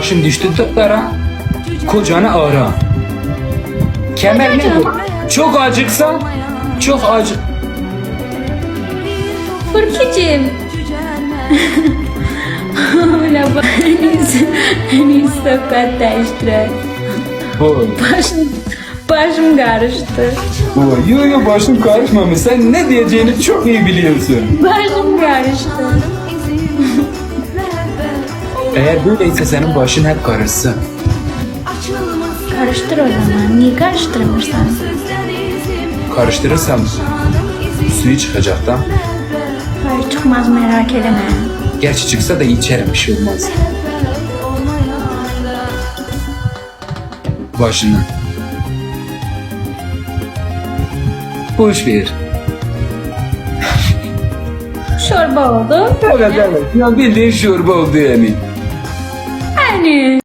Başın düştü tıklara, kocanı ara. Kemer ne bu? Çok acıksa, çok acı... Fırkicim. Öyle bak. En iyisi, en iyisi sohbet değiştirelim. Başım, başım karıştı. Yo yo başım karışmamış. Sen ne diyeceğini çok iyi biliyorsun. Başım karıştı. Eğer böyleyse senin başın hep karışsın. Karıştır o zaman. Niye karıştırmırsan? Karıştırırsam suyu çıkacak da. Hayır çıkmaz merak etme. Gerçi çıksa da içerim bir şey olmaz. Başını. Boş ver. Çorba oldu. Evet evet. Ya bildiğin çorba oldu yani. Yani.